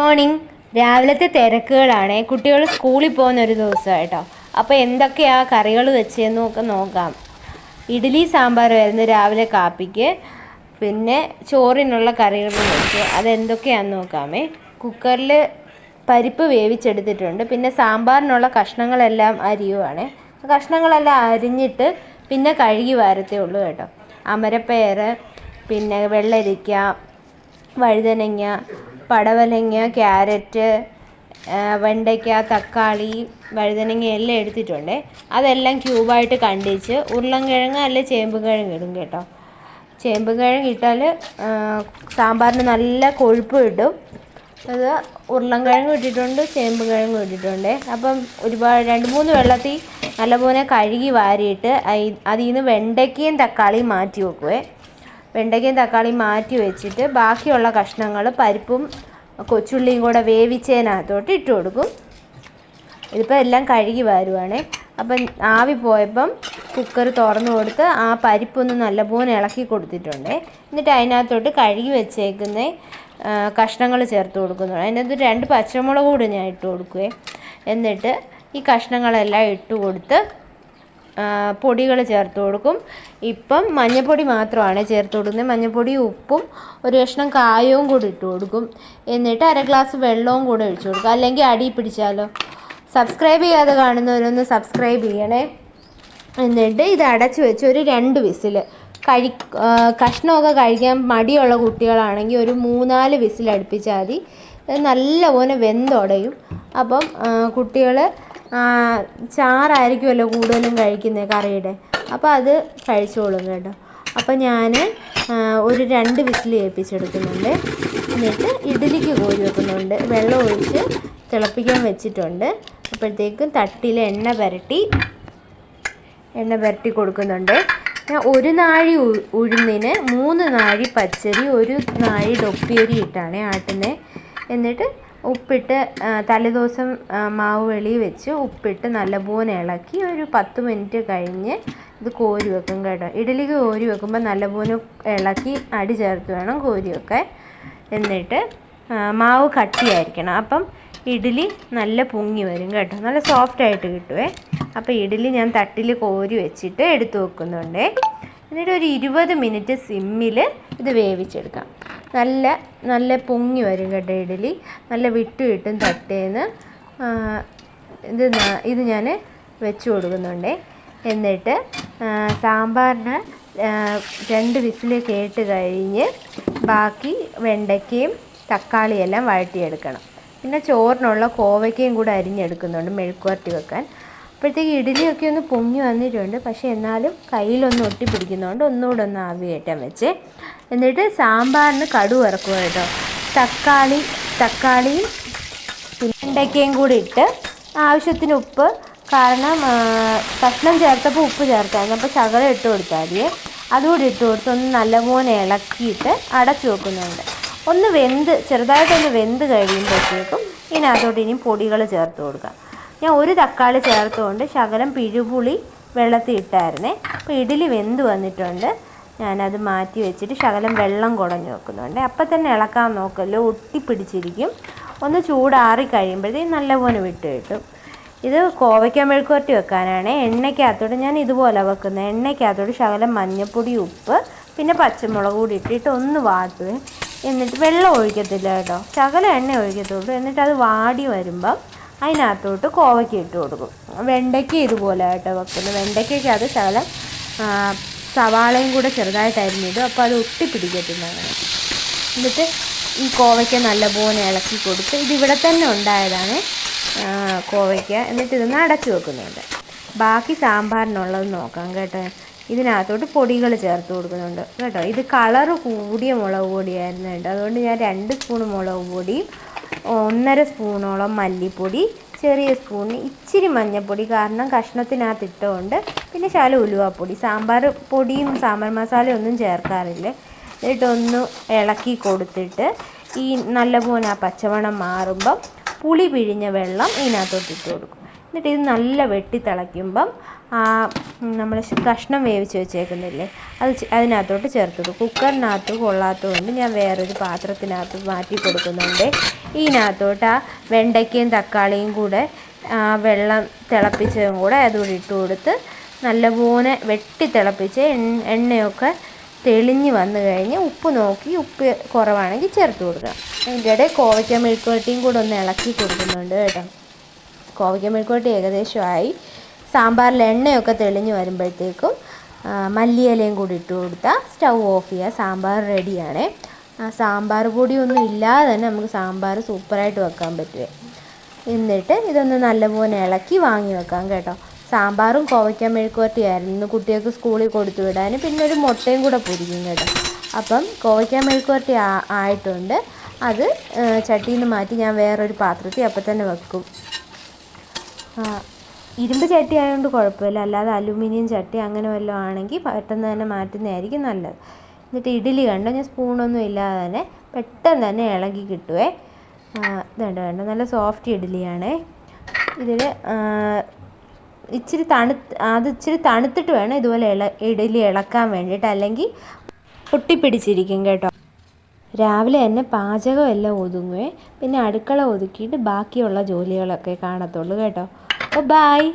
Morning രാവിലത്തെ തിരക്കുകളാണ്. കുട്ടികൾ സ്കൂളിൽ പോകുന്ന ഒരു ദിവസം കേട്ടോ. അപ്പോൾ എന്തൊക്കെയാ കറികൾ വെച്ചതെന്നും ഒക്കെ നോക്കാം. ഇഡ്ഡലി സാമ്പാർ സാമ്പാറുമായിരുന്നു രാവിലെ കാപ്പിക്ക്. പിന്നെ ചോറിനുള്ള കറികൾ വെച്ചു. അതെന്തൊക്കെയാണെന്ന് നോക്കാമേ. കുക്കറിൽ പരിപ്പ് വേവിച്ചെടുത്തിട്ടുണ്ട്. പിന്നെ സാമ്പാറിനുള്ള കഷ്ണങ്ങളെല്ലാം അരിയുവാണ്. കഷ്ണങ്ങളെല്ലാം അരിഞ്ഞിട്ട് പിന്നെ കഴുകി വാരത്തേ ഉള്ളൂ കേട്ടോ. അമരപ്പയർ പിന്നെ വെള്ളരിക്ക വഴുതനങ്ങ പടവലങ്ങ ക്യാരറ്റ് വെണ്ടയ്ക്ക തക്കാളി വഴുതനങ്ങ എല്ലാം എടുത്തിട്ടുണ്ട്. അതെല്ലാം ക്യൂബായിട്ട് കണ്ടിച്ച് ഉരുളൻകിഴങ്ങ് അല്ലെ ചേമ്പുകിഴങ്ങ് ഇടും കേട്ടോ. ചേമ്പ് കിഴങ്ങ് ഇട്ടാൽ സാമ്പാറിന് നല്ല കൊഴുപ്പ് കിട്ടും. അത് ഉരുളൻകിഴങ്ങ് ഇട്ടിട്ടുണ്ട് ചേമ്പ് കിഴങ്ങ് ഇട്ടിട്ടുണ്ട്. അപ്പം ഒരുപാട് രണ്ട് മൂന്ന് വെള്ളത്തിൽ നല്ലപോലെ കഴുകി വാരിയിട്ട് അതിൽ നിന്ന് വെണ്ടയ്ക്കയും തക്കാളിയും മാറ്റി വെക്കുവേ. വെണ്ടയ്ക്കയും തക്കാളിയും മാറ്റി വെച്ചിട്ട് ബാക്കിയുള്ള കഷ്ണങ്ങൾ പരിപ്പും കൊച്ചുള്ളിയും കൂടെ വേവിച്ചതിനകത്തോട്ട് ഇട്ട് കൊടുക്കും. ഇതിപ്പോൾ എല്ലാം കഴുകി വരുവാണേ. അപ്പം ആവി പോയപ്പം കുക്കർ തുറന്നു കൊടുത്ത് ആ പരിപ്പൊന്ന് നല്ലപോലെ ഇളക്കി കൊടുത്തിട്ടുണ്ട്. എന്നിട്ട് അതിനകത്തോട്ട് കഴുകി വെച്ചേക്കുന്ന കഷ്ണങ്ങൾ ചേർത്ത് കൊടുക്കുന്നു അതിനകത്ത് രണ്ട് പച്ചമുളക് കൂടെ ഞാൻ ഇട്ട് കൊടുക്കുവേ. എന്നിട്ട് ഈ കഷ്ണങ്ങളെല്ലാം ഇട്ട് കൊടുത്ത് പൊടികൾ ചേർത്ത് കൊടുക്കും. ഇപ്പം മഞ്ഞൾപ്പൊടി മാത്രമാണ് ചേർത്ത് കൊടുക്കുന്നത്. മഞ്ഞൾപ്പൊടി ഉപ്പും ഒരു കഷ്ണം കായവും കൂടി ഇട്ട് കൊടുക്കും. എന്നിട്ട് അര ഗ്ലാസ് വെള്ളവും കൂടെ ഒഴിച്ചു കൊടുക്കും. അല്ലെങ്കിൽ അടി പിടിച്ചാലോ. സബ്സ്ക്രൈബ് ചെയ്യാതെ കാണുന്നവരൊന്ന് സബ്സ്ക്രൈബ് ചെയ്യണേ. എന്നിട്ട് ഇത് അടച്ചു വെച്ച് ഒരു രണ്ട് വിസിൽ കഴി കഷ്ണമൊക്കെ കഴിക്കാൻ മടിയുള്ള കുട്ടികളാണെങ്കിൽ ഒരു മൂന്നാൽ വിസിൽ അടുപ്പിച്ചാൽ മതി. നല്ലപോലെ വെന്തുടയും. അപ്പം കുട്ടികൾ ചാറായിരിക്കുമല്ലോ കൂടുതലും കഴിക്കുന്നത് കറിയുടെ. അപ്പോൾ അത് കഴിച്ചോളും കേട്ടോ. അപ്പോൾ ഞാൻ ഒരു രണ്ട് വിസിൽ ഏൽപ്പിച്ചെടുക്കുന്നുണ്ട്. എന്നിട്ട് ഇഡ്ഡലിക്ക് കോരി വെക്കുന്നുണ്ട്. വെള്ളം ഒഴിച്ച് തിളപ്പിക്കാൻ വെച്ചിട്ടുണ്ട്. അപ്പോഴത്തേക്കും തട്ടിൽ എണ്ണ പുരട്ടി എണ്ണ പുരട്ടി കൊടുക്കുന്നുണ്ട്. ഞാൻ ഒരു നാഴി ഉഴുന്നിന് മൂന്ന് നാഴി പച്ചരി ഒരു നാഴി ഡൊപ്പിയരി ഇട്ടാണ് ആട്ടുന്നത്. എന്നിട്ട് ഉപ്പിട്ട് തലേദിവസം മാവ് വെളി വെച്ച് ഉപ്പിട്ട് നല്ലപോലെ ഇളക്കി ഒരു പത്ത് മിനിറ്റ് കഴിഞ്ഞ് ഇത് കോരി വെക്കും കേട്ടോ. ഇഡലിക്ക് കോരി വെക്കുമ്പോൾ നല്ലപോലെ ഇളക്കി അടി ചേർത്ത് വേണം കോരി വെക്കാൻ. എന്നിട്ട് മാവ് കട്ടിയായിരിക്കണം. അപ്പം ഇഡ്ഡലി നല്ല പൊങ്ങി വരും കേട്ടോ. നല്ല സോഫ്റ്റ് ആയിട്ട് കിട്ടുവേ. അപ്പോൾ ഇഡ്ഡലി ഞാൻ തട്ടിൽ കോരി വെച്ചിട്ട് എടുത്തു വെക്കുന്നുണ്ട്. എന്നിട്ട് ഒരു ഇരുപത് മിനിറ്റ് സിമ്മിൽ ഇത് വേവിച്ചെടുക്കാം. നല്ല നല്ല പൊങ്ങി വരും കേട്ടോ ഇഡ്ഡലി നല്ല വിട്ടു കിട്ടും തട്ടേന്ന്. ഇത് ഇത് ഞാൻ വെച്ച് കൊടുക്കുന്നുണ്ട്. എന്നിട്ട് സാമ്പാറിന് രണ്ട് വിസിൽ കേട്ട് കഴിഞ്ഞ് ബാക്കി വെണ്ടയ്ക്കയും തക്കാളിയെല്ലാം വഴറ്റിയെടുക്കണം. പിന്നെ ചോറിനുള്ള കോവയ്ക്കയും കൂടെ അരിഞ്ഞെടുക്കുന്നുണ്ട് മെഴുക്കുവരട്ടി വെക്കാൻ. അപ്പോഴത്തേക്ക് ഇഡ്ഡലിയൊക്കെ ഒന്ന് പൊങ്ങി വന്നിട്ടുണ്ട്. പക്ഷേ എന്നാലും കയ്യിലൊന്ന് ഒട്ടിപ്പിടിക്കുന്നതുകൊണ്ട് ഒന്നുകൂടെ ഒന്ന് ആവി കയറ്റാൻ വെച്ച്. എന്നിട്ട് സാമ്പാറിന് കടു ഇറക്കുക കേട്ടോ. തക്കാളി തക്കാളിയും പിന്നെ വെണ്ടയ്ക്കയും കൂടി ഇട്ട് ആവശ്യത്തിന് ഉപ്പ്. കാരണം കഷ്ണം ചേർത്തപ്പോൾ ഉപ്പ് ചേർത്തായിരുന്നു. അപ്പോൾ ശകലം ഇട്ട് കൊടുത്താൽ മതിയേ അതുകൂടി ഇട്ട് കൊടുത്ത് ഒന്ന് നല്ലപോലെ ഇളക്കിയിട്ട് അടച്ചു വെക്കുന്നുണ്ട്. ഒന്ന് വെന്ത് ചെറുതായിട്ടൊന്ന് വെന്ത് കഴിയുമ്പോഴത്തേക്കും ഇതിനകത്തോട്ട് ഇനി പൊടികൾ ചേർത്ത് കൊടുക്കാം. ഞാൻ ഒരു തക്കാളി ചേർത്തുകൊണ്ട് ശകലം പിഴുപുളി വെള്ളത്തിൽ ഇട്ടായിരുന്നേ. അപ്പോൾ ഇഡലി വെന്ത് വന്നിട്ടുണ്ട്. ഞാനത് മാറ്റി വെച്ചിട്ട് ശകലം വെള്ളം കുടഞ്ഞു വെക്കുന്നുണ്ട്. അപ്പം തന്നെ ഇളക്കാൻ നോക്കല്ലോ ഒട്ടിപ്പിടിച്ചിരിക്കും. ഒന്ന് ചൂടാറി കഴിയുമ്പോഴത്തേക്കും നല്ലപോലെ വിട്ട് കിട്ടും. ഇത് കോവയ്ക്ക മെഴുക്കുവരട്ടി വെക്കാനാണ്. എണ്ണയ്ക്കകത്തോട്ട് ഞാൻ ഇതുപോലെ വെക്കുന്നത്. എണ്ണയ്ക്കകത്തോട്ട് ശകലം മഞ്ഞൾപ്പൊടി ഉപ്പ് പിന്നെ പച്ചമുളക് കൂടി ഇട്ടിട്ട് ഒന്ന് വാട്ടുവേ എന്നിട്ട് വെള്ളം ഒഴിക്കത്തില്ല കേട്ടോ. ശകലം എണ്ണ ഒഴിക്കത്തുള്ളൂ. എന്നിട്ട് അത് വാടി വരുമ്പം അതിനകത്തോട്ട് കോവയ്ക്ക ഇട്ട് കൊടുക്കും. വെണ്ടയ്ക്ക ഇതുപോലെ ആയിട്ട് വെക്കുന്നത്. വെണ്ടയ്ക്കൊക്കെ അത് ശകലം സവാളയും കൂടെ ചെറുതായിട്ടായിരുന്നു ഇത് അപ്പോൾ അത് ഒട്ടിപ്പിടിക്കത്തില്ല അങ്ങനെ. എന്നിട്ട് ഈ കോവയ്ക്ക നല്ലപോലെ ഇളക്കി കൊടുത്ത് ഇതിവിടെ തന്നെ ഉണ്ടായതാണ് കോവയ്ക്ക. എന്നിട്ട് ഇതൊന്ന് അടച്ചു വെക്കുന്നുണ്ട്. ബാക്കി സാമ്പാറിനുള്ളത് നോക്കാം കേട്ടോ. ഇതിനകത്തോട്ട് പൊടികൾ ചേർത്ത് കൊടുക്കുന്നുണ്ട് കേട്ടോ. ഇത് കളറ് കൂടിയ മുളക് പൊടിയായിരുന്നു കേട്ടോ. അതുകൊണ്ട് ഞാൻ രണ്ട് സ്പൂൺ മുളക് പൊടിയും ഒന്നര സ്പൂണോളം മല്ലിപ്പൊടി ചെറിയ സ്പൂണിന് ഇച്ചിരി മഞ്ഞൾപ്പൊടി കാരണം കഷ്ണത്തിനകത്ത് ഇട്ടുകൊണ്ട് പിന്നെ ശാല ഉലുവാപ്പൊടി സാമ്പാർ പൊടിയും സാമ്പാർ മസാലയും ഒന്നും ചേർക്കാറില്ല. എന്നിട്ടൊന്ന് ഇളക്കി കൊടുത്തിട്ട് ഈ നല്ലപോലെ ആ പച്ചമണം മാറുമ്പം പുളി പിഴിഞ്ഞ വെള്ളം ഇതിനകത്തോട്ട് ഇട്ട് കൊടുക്കും. എന്നിട്ട് ഇത് നല്ല വെട്ടി തിളയ്ക്കുമ്പം നമ്മൾ കഷ്ണം വേവിച്ച് വെച്ചേക്കുന്നില്ലേ അത് അതിനകത്തോട്ട് ചേർത്ത് കൊടുക്കും കുക്കറിനകത്ത് കൊള്ളാത്തതുകൊണ്ട് ഞാൻ വേറൊരു പാത്രത്തിനകത്ത് മാറ്റി കൊടുക്കുന്നുണ്ട്. ഇതിനകത്തോട്ട് ആ വെണ്ടയ്ക്കയും തക്കാളിയും കൂടെ വെള്ളം തിളപ്പിച്ചതും കൂടെ അതുകൂടി ഇട്ട് കൊടുത്ത് നല്ലപോലെ വെട്ടി തിളപ്പിച്ച് എണ്ണയൊക്കെ തെളിഞ്ഞ് വന്നു കഴിഞ്ഞ് ഉപ്പ് നോക്കി ഉപ്പ് കുറവാണെങ്കിൽ ചേർത്ത് കൊടുക്കുക അതിന്റെ ഇടയിൽ കോവയ്ക്ക മെഴുക്കുവരട്ടിയും കൂടെ ഒന്ന് ഇളക്കി കൊടുക്കുന്നുണ്ട് കേട്ടോ. കോവയ്ക്ക മെഴുക്കുവരട്ടി ഏകദേശമായി സാമ്പാറിൽ എണ്ണയൊക്കെ തെളിഞ്ഞു വരുമ്പോഴത്തേക്കും മല്ലിയിലയും കൂടി ഇട്ട് കൊടുത്താൽ സ്റ്റൗ ഓഫ് ചെയ്യുക. സാമ്പാർ റെഡിയാണേ. സാമ്പാർ പൊടിയൊന്നും ഇല്ലാതെ തന്നെ നമുക്ക് സാമ്പാർ സൂപ്പറായിട്ട് വെക്കാൻ പറ്റുമേ എന്നിട്ട് ഇതൊന്ന് നല്ലപോലെ ഇളക്കി വാങ്ങി വെക്കാം കേട്ടോ. സാമ്പാറും കോവയ്ക്ക മെഴുക്കുവരട്ടിയായിരുന്നു കുട്ടികൾക്ക് സ്കൂളിൽ കൊടുത്തു വിടാൻ പിന്നെ ഒരു മുട്ടയും കൂടെ പൊരിക്കും കേട്ടോ. അപ്പം കോവയ്ക്ക മെഴുക്കുവരട്ടി ആയിട്ടുണ്ട്. അത് ചട്ടിയിൽ നിന്ന് മാറ്റി ഞാൻ വേറൊരു പാത്രത്തിൽ അപ്പം തന്നെ വെക്കും. ഇരുമ്പ് ചട്ടി ആയതുകൊണ്ട് കുഴപ്പമില്ല. അല്ലാതെ അലുമിനിയം ചട്ടി അങ്ങനെ വല്ലതും ആണെങ്കിൽ പെട്ടെന്ന് തന്നെ മാറ്റുന്നതായിരിക്കും നല്ലത്. എന്നിട്ട് ഇഡ്ഡലി കണ്ടോ? ഞാൻ സ്പൂണൊന്നും ഇല്ലാതെ തന്നെ പെട്ടെന്ന് തന്നെ ഇളകി കിട്ടുവേ. വേണ്ട വേണ്ട നല്ല സോഫ്റ്റ് ഇഡ്ഡലിയാണേ. ഇതിൽ ഇച്ചിരി തണുത്ത് അത് ഇച്ചിരി തണുത്തിട്ട് വേണം ഇതുപോലെ ഇള ഇഡലി ഇളക്കാൻ വേണ്ടിയിട്ട്. അല്ലെങ്കിൽ ഒട്ടിപ്പിടിച്ചിരിക്കും കേട്ടോ. രാവിലെ തന്നെ പാചകമെല്ലാം ഒതുങ്ങുവേ. പിന്നെ അടുക്കള ഒതുക്കിയിട്ട് ബാക്കിയുള്ള ജോലികളൊക്കെ കാണത്തുള്ളൂ കേട്ടോ. അപ്പോൾ ബായ്